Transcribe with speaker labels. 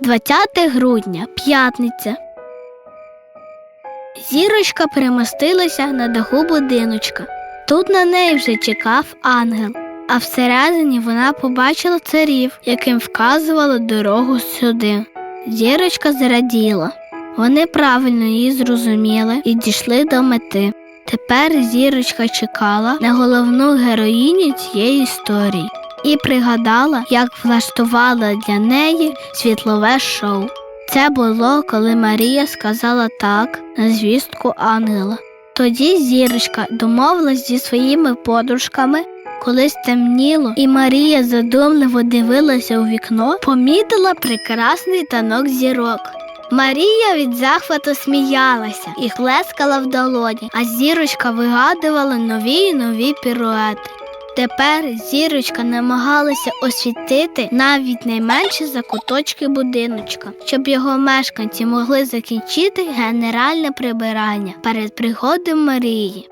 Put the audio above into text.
Speaker 1: 20 грудня, п'ятниця. Зірочка перемостилася на даху будиночка. Тут на неї вже чекав ангел, а всередині вона побачила царів, яким вказувала дорогу сюди. Зірочка зраділа. Вони правильно її зрозуміли і дійшли до мети. Тепер зірочка чекала на головну героїню цієї історії і пригадала, як влаштувала для неї світлове шоу. Це було, коли Марія сказала так на звістку ангела. Тоді зірочка домовилась зі своїми подружками, коли стемніло, і Марія задумливо дивилася у вікно, помітила прекрасний танок зірок. Марія від захвату сміялася і хлескала в долоні, а зірочка вигадувала нові й нові піруети. Тепер зірочка намагалася освітити навіть найменші закуточки будиночка, щоб його мешканці могли закінчити генеральне прибирання перед приходом Марії.